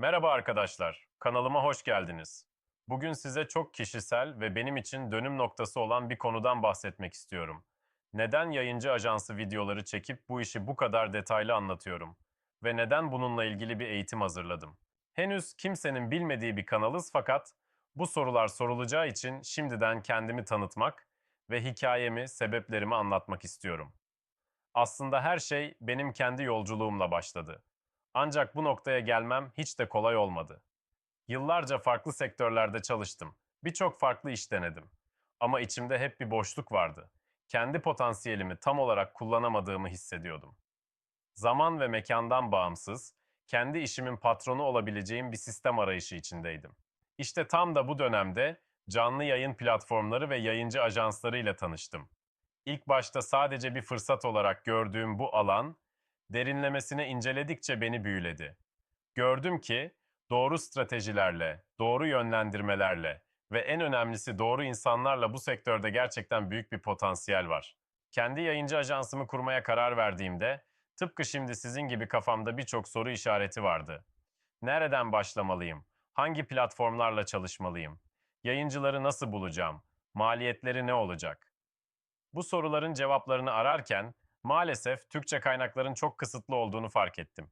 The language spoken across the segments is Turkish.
Merhaba arkadaşlar, kanalıma hoş geldiniz. Bugün size çok kişisel ve benim için dönüm noktası olan bir konudan bahsetmek istiyorum. Neden yayıncı ajansı videoları çekip bu işi bu kadar detaylı anlatıyorum? Ve neden bununla ilgili bir eğitim hazırladım? Henüz kimsenin bilmediği bir kanalız fakat bu sorular sorulacağı için şimdiden kendimi tanıtmak ve hikayemi, sebeplerimi anlatmak istiyorum. Aslında her şey benim kendi yolculuğumla başladı. Ancak bu noktaya gelmem hiç de kolay olmadı. Yıllarca farklı sektörlerde çalıştım. Birçok farklı iş denedim. Ama içimde hep bir boşluk vardı. Kendi potansiyelimi tam olarak kullanamadığımı hissediyordum. Zaman ve mekandan bağımsız, kendi işimin patronu olabileceğim bir sistem arayışı içindeydim. İşte tam da bu dönemde canlı yayın platformları ve yayıncı ajansları ile tanıştım. İlk başta sadece bir fırsat olarak gördüğüm bu alan, derinlemesine inceledikçe beni büyüledi. Gördüm ki doğru stratejilerle, doğru yönlendirmelerle ve en önemlisi doğru insanlarla bu sektörde gerçekten büyük bir potansiyel var. Kendi yayıncı ajansımı kurmaya karar verdiğimde tıpkı şimdi sizin gibi kafamda birçok soru işareti vardı. Nereden başlamalıyım? Hangi platformlarla çalışmalıyım? Yayıncıları nasıl bulacağım? Maliyetleri ne olacak? Bu soruların cevaplarını ararken maalesef Türkçe kaynakların çok kısıtlı olduğunu fark ettim.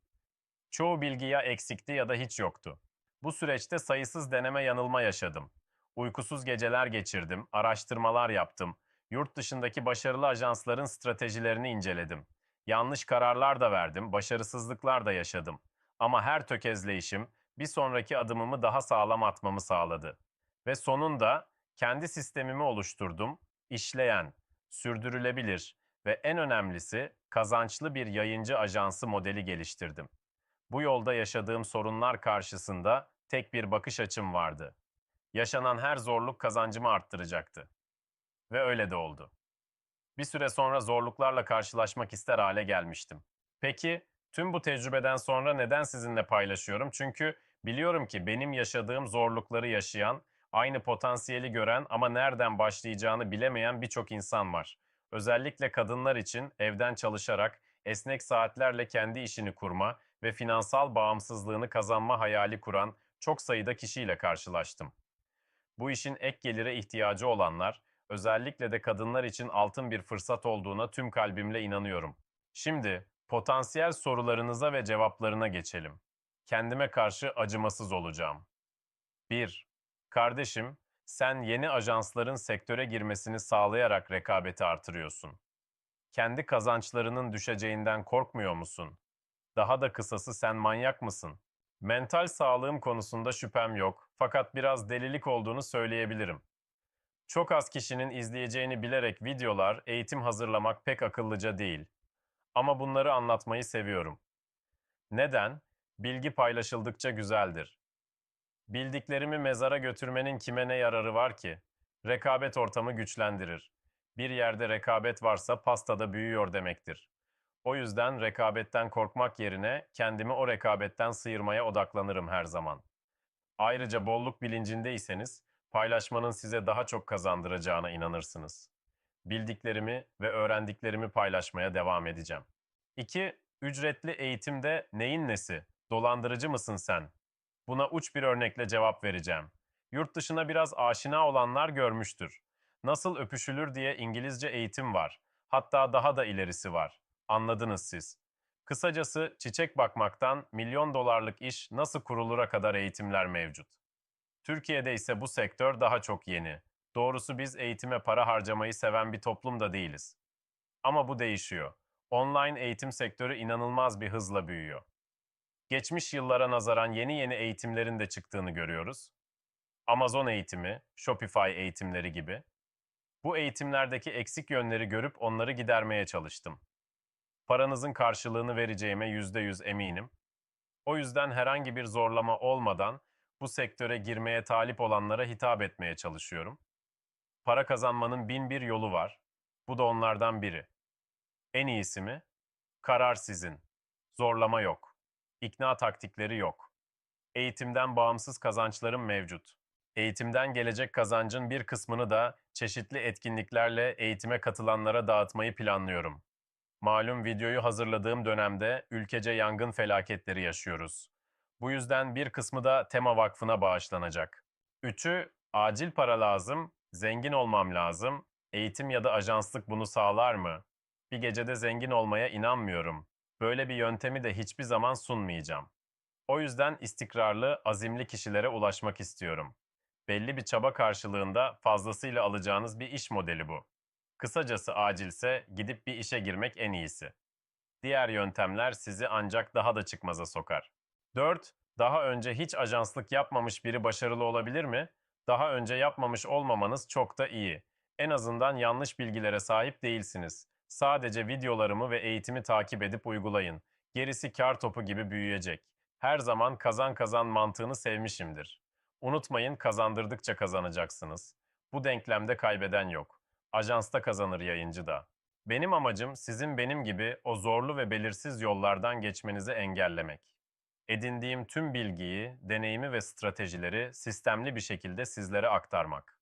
Çoğu bilgi ya eksikti ya da hiç yoktu. Bu süreçte sayısız deneme yanılma yaşadım. Uykusuz geceler geçirdim, araştırmalar yaptım, yurt dışındaki başarılı ajansların stratejilerini inceledim. Yanlış kararlar da verdim, başarısızlıklar da yaşadım. Ama her tökezleyişim bir sonraki adımımı daha sağlam atmamı sağladı. Ve sonunda kendi sistemimi oluşturdum, işleyen, sürdürülebilir ve en önemlisi kazançlı bir yayıncı ajansı modeli geliştirdim. Bu yolda yaşadığım sorunlar karşısında tek bir bakış açım vardı. Yaşanan her zorluk kazancımı arttıracaktı. Ve öyle de oldu. Bir süre sonra zorluklarla karşılaşmak ister hale gelmiştim. Peki tüm bu tecrübeden sonra neden sizinle paylaşıyorum? Çünkü biliyorum ki benim yaşadığım zorlukları yaşayan, aynı potansiyeli gören ama nereden başlayacağını bilemeyen birçok insan var. Özellikle kadınlar için evden çalışarak esnek saatlerle kendi işini kurma ve finansal bağımsızlığını kazanma hayali kuran çok sayıda kişiyle karşılaştım. Bu işin ek gelire ihtiyacı olanlar, özellikle de kadınlar için altın bir fırsat olduğuna tüm kalbimle inanıyorum. Şimdi potansiyel sorularınıza ve cevaplarına geçelim. Kendime karşı acımasız olacağım. 1. Kardeşim, sen yeni ajansların sektöre girmesini sağlayarak rekabeti artırıyorsun. Kendi kazançlarının düşeceğinden korkmuyor musun? Daha da kısası sen manyak mısın? Mental sağlığım konusunda şüphem yok fakat biraz delilik olduğunu söyleyebilirim. Çok az kişinin izleyeceğini bilerek videolar, eğitim hazırlamak pek akıllıca değil. Ama bunları anlatmayı seviyorum. Neden? Bilgi paylaşıldıkça güzeldir. Bildiklerimi mezara götürmenin kime ne yararı var ki? Rekabet ortamı güçlendirir. Bir yerde rekabet varsa pastada büyüyor demektir. O yüzden rekabetten korkmak yerine kendimi o rekabetten sıyırmaya odaklanırım her zaman. Ayrıca bolluk bilincindeyseniz paylaşmanın size daha çok kazandıracağına inanırsınız. Bildiklerimi ve öğrendiklerimi paylaşmaya devam edeceğim. 2. Ücretli eğitimde neyin nesi? Dolandırıcı mısın sen? Buna uç bir örnekle cevap vereceğim. Yurt dışına biraz aşina olanlar görmüştür. Nasıl öpüşülür diye İngilizce eğitim var. Hatta daha da ilerisi var. Anladınız siz. Kısacası çiçek bakmaktan milyon dolarlık iş nasıl kurulura kadar eğitimler mevcut. Türkiye'de ise bu sektör daha çok yeni. Doğrusu biz eğitime para harcamayı seven bir toplum da değiliz. Ama bu değişiyor. Online eğitim sektörü inanılmaz bir hızla büyüyor. Geçmiş yıllara nazaran yeni yeni eğitimlerin de çıktığını görüyoruz. Amazon eğitimi, Shopify eğitimleri gibi. Bu eğitimlerdeki eksik yönleri görüp onları gidermeye çalıştım. Paranızın karşılığını vereceğime %100 eminim. O yüzden herhangi bir zorlama olmadan bu sektöre girmeye talip olanlara hitap etmeye çalışıyorum. Para kazanmanın bin bir yolu var. Bu da onlardan biri. En iyisi mi? Karar sizin. Zorlama yok. İkna taktikleri yok. Eğitimden bağımsız kazançlarım mevcut. Eğitimden gelecek kazancın bir kısmını da çeşitli etkinliklerle eğitime katılanlara dağıtmayı planlıyorum. Malum videoyu hazırladığım dönemde ülkece yangın felaketleri yaşıyoruz. Bu yüzden bir kısmı da Tema Vakfı'na bağışlanacak. Üçü, acil para lazım, zengin olmam lazım, eğitim ya da ajanslık bunu sağlar mı? Bir gecede zengin olmaya inanmıyorum. Böyle bir yöntemi de hiçbir zaman sunmayacağım. O yüzden istikrarlı, azimli kişilere ulaşmak istiyorum. Belli bir çaba karşılığında fazlasıyla alacağınız bir iş modeli bu. Kısacası acilse gidip bir işe girmek en iyisi. Diğer yöntemler sizi ancak daha da çıkmaza sokar. 4. Daha önce hiç ajanslık yapmamış biri başarılı olabilir mi? Daha önce yapmamış olmamanız çok da iyi. En azından yanlış bilgilere sahip değilsiniz. Sadece videolarımı ve eğitimi takip edip uygulayın. Gerisi kar topu gibi büyüyecek. Her zaman kazan kazan mantığını sevmişimdir. Unutmayın kazandırdıkça kazanacaksınız. Bu denklemde kaybeden yok. Ajansta kazanır yayıncı da. Benim amacım sizin benim gibi o zorlu ve belirsiz yollardan geçmenizi engellemek. Edindiğim tüm bilgiyi, deneyimi ve stratejileri sistemli bir şekilde sizlere aktarmak.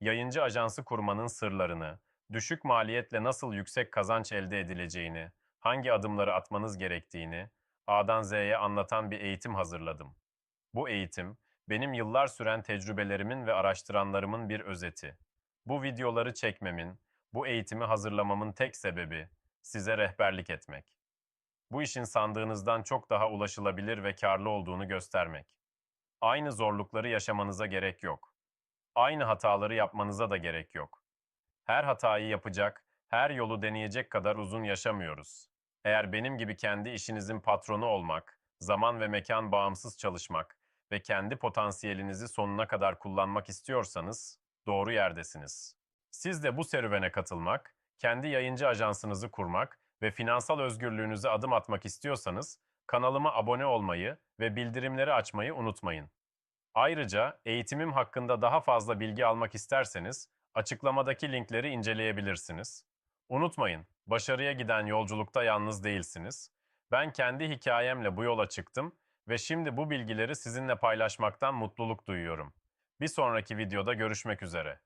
Yayıncı ajansı kurmanın sırlarını, düşük maliyetle nasıl yüksek kazanç elde edileceğini, hangi adımları atmanız gerektiğini A'dan Z'ye anlatan bir eğitim hazırladım. Bu eğitim, benim yıllar süren tecrübelerimin ve araştıranlarımın bir özeti. Bu videoları çekmemin, bu eğitimi hazırlamamın tek sebebi size rehberlik etmek. Bu işin sandığınızdan çok daha ulaşılabilir ve karlı olduğunu göstermek. Aynı zorlukları yaşamanıza gerek yok. Aynı hataları yapmanıza da gerek yok. Her hatayı yapacak, her yolu deneyecek kadar uzun yaşamıyoruz. Eğer benim gibi kendi işinizin patronu olmak, zaman ve mekan bağımsız çalışmak ve kendi potansiyelinizi sonuna kadar kullanmak istiyorsanız doğru yerdesiniz. Siz de bu serüvene katılmak, kendi yayıncı ajansınızı kurmak ve finansal özgürlüğünüze adım atmak istiyorsanız kanalıma abone olmayı ve bildirimleri açmayı unutmayın. Ayrıca eğitimim hakkında daha fazla bilgi almak isterseniz açıklamadaki linkleri inceleyebilirsiniz. Unutmayın, başarıya giden yolculukta yalnız değilsiniz. Ben kendi hikayemle bu yola çıktım ve şimdi bu bilgileri sizinle paylaşmaktan mutluluk duyuyorum. Bir sonraki videoda görüşmek üzere.